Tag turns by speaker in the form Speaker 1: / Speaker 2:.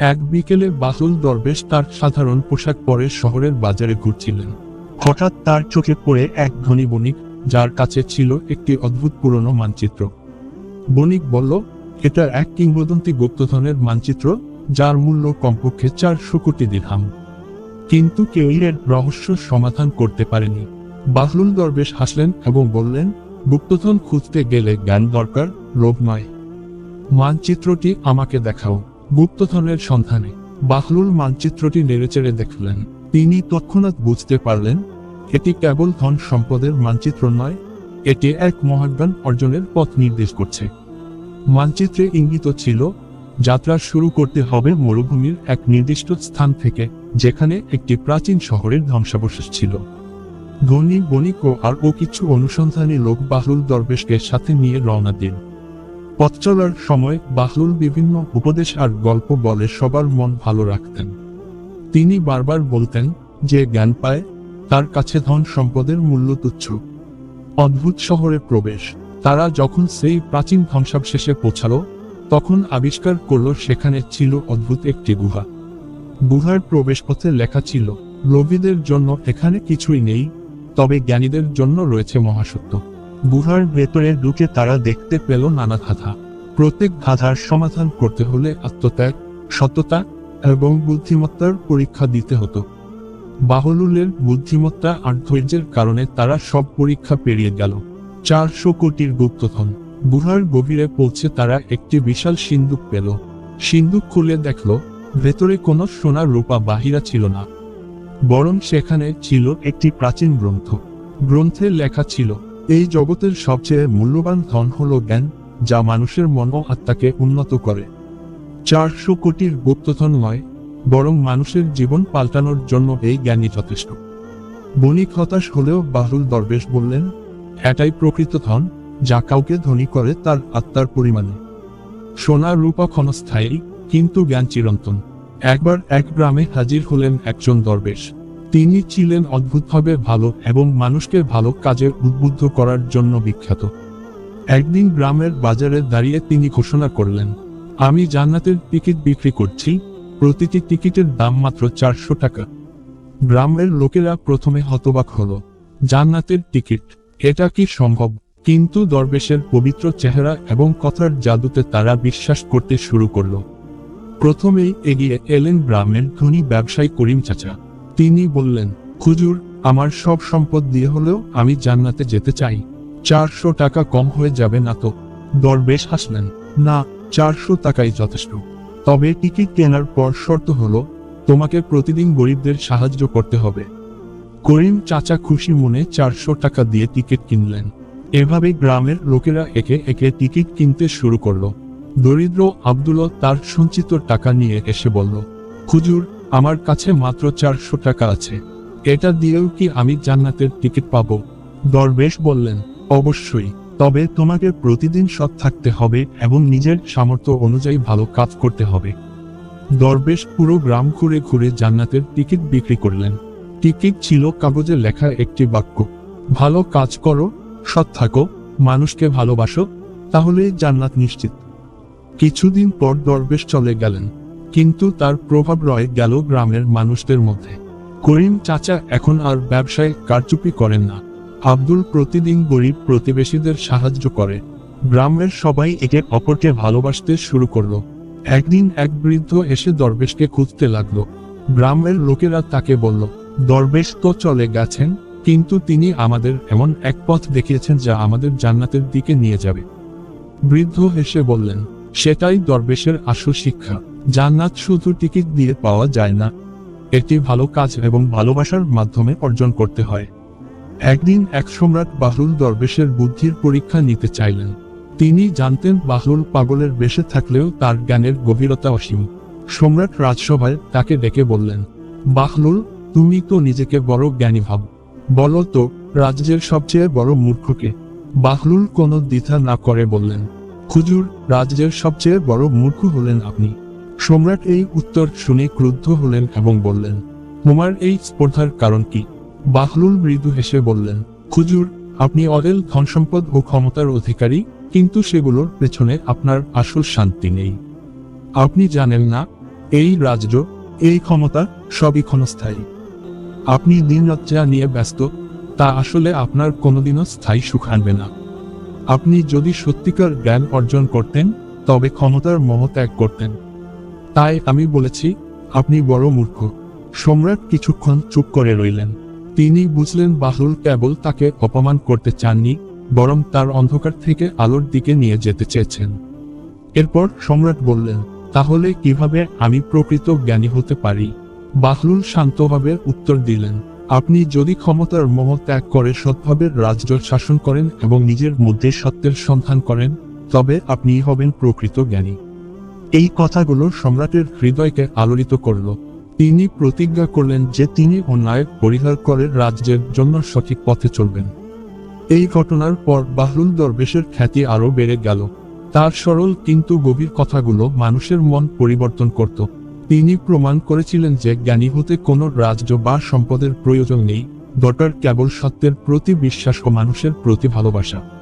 Speaker 1: এক বিকেলে বাহুল দরবেশ তার সাধারণ পোশাক পরে শহরের বাজারে ঘুরছিলেন। হঠাৎ তার চোখে পড়ে এক ধনী বণিক, যার কাছে ছিল একটি অদ্ভুত পুরনো মানচিত্র। বণিক বলল, এটা এক কিংবদন্তি গুপ্তধনের মানচিত্র, যার মূল্য কমপক্ষে চারশো কোটি দিরহাম। কিন্তু কেউই এর রহস্য সমাধান করতে পারেনি। বাহলুল দরবেশ হাসলেন এবং বললেন, গুপ্তধন খুঁজতে গেলে জ্ঞান দরকার, লোভ নয়। মানচিত্রটি আমাকে দেখাও। গুপ্তধনের সন্ধানে বাহলুল মানচিত্রটি নেড়েচেড়ে দেখলেন। তিনি তৎক্ষণাৎ বুঝতে পারলেন, এটি কেবল ধন সম্পদের মানচিত্র নয়, এটি এক মহাজ্ঞান অর্জনের পথ নির্দেশ করছে। মানচিত্রে ইঙ্গিত ছিল, যাত্রা শুরু করতে হবে মরুভূমির এক নির্দিষ্ট স্থান থেকে, যেখানে একটি প্রাচীন শহরের ধ্বংসাবশেষ ছিল। ধনী বণিক ও আর ও কিছু অনুসন্ধানী লোক বাহলুল দরবেশকে সাথে নিয়ে রওনা দিন। পথ চলার সময় বাহলুল বিভিন্ন উপদেশ আর গল্প বলে সবার মন ভালো রাখতেন। তিনি বারবার বলতেন যে জ্ঞান পায়, তার কাছে ধন সম্পদের মূল্য তুচ্ছ। অদ্ভুত শহরে প্রবেশ, তারা যখন সেই প্রাচীন ধ্বংসাবশেষে পৌঁছালো, তখন আবিষ্কার করল সেখানে ছিল অদ্ভুত একটি গুহা। গুহার প্রবেশপথে লেখা ছিল, লোভীদের জন্য এখানে কিছুই নেই, তবে জ্ঞানীদের জন্য রয়েছে মহাসত্য। গুহার ভেতরে ঢুকে তারা দেখতে পেল নানা ধাঁধা। প্রত্যেক ধাঁধার সমাধান করতে হলে আত্মত্যাগ, সততা এবং বুদ্ধিমত্তার পরীক্ষা দিতে হতো। বাহলুলের বুদ্ধিমত্তা আর ধৈর্যের কারণে তারা সব পরীক্ষা পেরিয়ে গেল। চারশো কোটির গুপ্তধন। গুহার গভীরে পৌঁছে তারা একটি বিশাল সিন্দুক পেল। সিন্দুক খুলে দেখল, ভেতরে কোনো সোনা রূপা বাহিরা ছিল না। বরং সেখানে ছিল একটি প্রাচীন গ্রন্থ। গ্রন্থে লেখা ছিল এই জগতের সবচেয়ে মূল্যবান ধন হল জ্ঞান, যা মানুষের মন আত্মাকে উন্নত করে। চারশো কোটির গুপ্তধন নয়, বরং মানুষের জীবন পাল্টানোর জন্য এই জ্ঞানই যথেষ্ট। বণিক হতাশ হলেও বাহুল দরবেশ বললেন, এটাই প্রকৃত ধন, যা কাউকে ধনী করে তার আত্মার পরিমাণে। সোনা রূপা ক্ষণস্থায়ী, কিন্তু জ্ঞান চিরন্তন। একবার এক গ্রামে হাজির হলেন একজন দরবেশ। তিনি ছিলেন অদ্ভুতভাবে ভালো এবং মানুষকে ভালো কাজে উদ্বুদ্ধ করার জন্য বিখ্যাত। একদিন গ্রামের বাজারে দাঁড়িয়ে তিনি ঘোষণা করলেন, আমি জান্নাতের টিকিট বিক্রি করছি, প্রতিটি টিকিটের দাম মাত্র চারশো টাকা। গ্রামের লোকেরা প্রথমে হতবাক হল, জান্নাতের টিকিট, এটা কি সম্ভব? কিন্তু দরবেশের পবিত্র চেহারা এবং কথার জাদুতে তারা বিশ্বাস করতে শুরু করল। প্রথমেই এগিয়ে এলেন গ্রামের ধনী ব্যবসায়ী করিম চাচা। তিনি বললেন খুজুর আমার সব সম্পদ দিয়ে হলেও আমি জান্নাতে যেতে চাই। চারশো টাকা কম হয়ে যাবে না তো? দরবেশ হাসলেন, না, চারশো টাকাই যথেষ্ট। তবে টিকিট কেনার পর শর্ত হলো, তোমাকে প্রতিদিন গরিবদের সাহায্য করতে হবে। করিম চাচা খুশি মনে চারশো টাকা দিয়ে টিকিট কিনলেন। এভাবে গ্রামের লোকেরা একে একে টিকিট কিনতে শুরু করল। দরিদ্র আব্দুল তার সঞ্চিত টাকা নিয়ে এসে বলল খুজুর আমার কাছে মাত্র চারশো টাকা আছে। এটা দিয়েও কি আমি জান্নাতের টিকিট পাবো? দরবেশ বললেন, অবশ্যই। তবে তোমাকে প্রতিদিন সৎ থাকতে হবে এবং নিজের সামর্থ্য অনুযায়ী ভালো কাজ করতে হবে। দরবেশ পুরো গ্রাম ঘুরে ঘুরে জান্নাতের টিকিট বিক্রি করলেন। টিকিট ছিল কাগজে লেখা একটি বাক্য, ভালো কাজ করো, সৎ থাকো, মানুষকে ভালোবাসো তাহলে জান্নাত নিশ্চিত। কিছুদিন পর দরবেশ চলে গেলেন। কিন্তু তার প্রভাব রয়ে গেল গ্রামের মানুষদের মধ্যে। করিম চাচা এখন আর ব্যবসায় কারচুপি করেন না। আব্দুল প্রতিদিন গরিব প্রতিবেশীদের সাহায্য করে। গ্রামের সবাই একে অপরকে ভালোবাসতে শুরু করল। একদিন এক বৃদ্ধ এসে দরবেশকে খুঁজতে লাগল। গ্রামের লোকেরা তাকে বলল, দরবেশ তো চলে গেছেন, কিন্তু তিনি আমাদের এমন এক পথ দেখিয়েছেন যা আমাদের জান্নাতের দিকে নিয়ে যাবে। বৃদ্ধ হেসে বললেন সেটাই দরবেশের আসল শিক্ষা। জান্নাত শুধু টিকিট দিয়ে পাওয়া যায় না এটি ভালো কাজ এবং ভালোবাসার মাধ্যমে অর্জন করতে হয়। একদিন এক সম্রাট বাহরুল দরবেশের বুদ্ধির পরীক্ষা নিতে চাইলেন। তিনি জানতেন বাহরুল পাগলের বেশে থাকলেও তার জ্ঞানের গভীরতা অসীম। সম্রাট রাজসভায় তাকে ডেকে বললেন বাহলুল তুমি তো নিজেকে বড় জ্ঞানী ভাব। বলো তো, রাজ্যের সবচেয়ে বড় মূর্খকে। বাহলুল কোনো দ্বিধা না করে বললেন খুজুর রাজ্যের সবচেয়ে বড় মূর্খ হলেন আপনি। সম্রাট এই উত্তর শুনে ক্রুদ্ধ হলেন এবং বললেন, তোমার এই স্পর্ধার কারণ কি? বাহলুল মৃদু হেসে বললেন খুজুর আপনি অরেল ধনসম্পদ ও ক্ষমতার অধিকারী, কিন্তু সেগুলোর পেছনে আপনার আসল শান্তি নেই। আপনি জানেন না, এই রাজ্য, এই ক্ষমতা সবই ক্ষণস্থায়ী। আপনি দিনরাত যা নিয়ে ব্যস্ত, তা আসলে আপনার কোনোদিনও স্থায়ী সুখ আনবে না। আপনি যদি সত্যিকার জ্ঞান অর্জন করতেন, তবে ক্ষমতার মোহ ত্যাগ করতেন। তাই আমি বলেছি, আপনি বড় মূর্খ। সম্রাট কিছুক্ষণ চুপ করে রইলেন। তিনি বুঝলেন বাহলুল কেবল তাকে অপমান করতে চাননি, বরং তার অন্ধকার থেকে আলোর দিকে নিয়ে যেতে চেয়েছেন। এরপর সম্রাট বললেন, তাহলে কীভাবে আমি প্রকৃত জ্ঞানী হতে পারি? বাহলুল শান্তভাবে উত্তর দিলেন আপনি যদি ক্ষমতার মোহ ত্যাগ করে সৎভাবে রাজ্য শাসন করেন এবং নিজের মধ্যে সত্যের সন্ধান করেন, তবে আপনি হবেন প্রকৃত জ্ঞানী। এই কথাগুলো সম্রাটের হৃদয়কে আলোড়িত করল। তিনি প্রতিজ্ঞা করলেন যে তিনি অন্যায় পরিহার করে রাজ্যের জন্য সঠিক পথে চলবেন। এই ঘটনার পর বাহরুল দরবেশের খ্যাতি আরও বেড়ে গেল। তার সরল কিন্তু গভীর কথাগুলো মানুষের মন পরিবর্তন করত। তিনি প্রমাণ করেছিলেন যে জ্ঞানী হতে কোনো রাজ্য বা সম্পদের প্রয়োজন নেই। দরকার কেবল সত্যের প্রতি বিশ্বাস ও মানুষের প্রতি ভালোবাসা।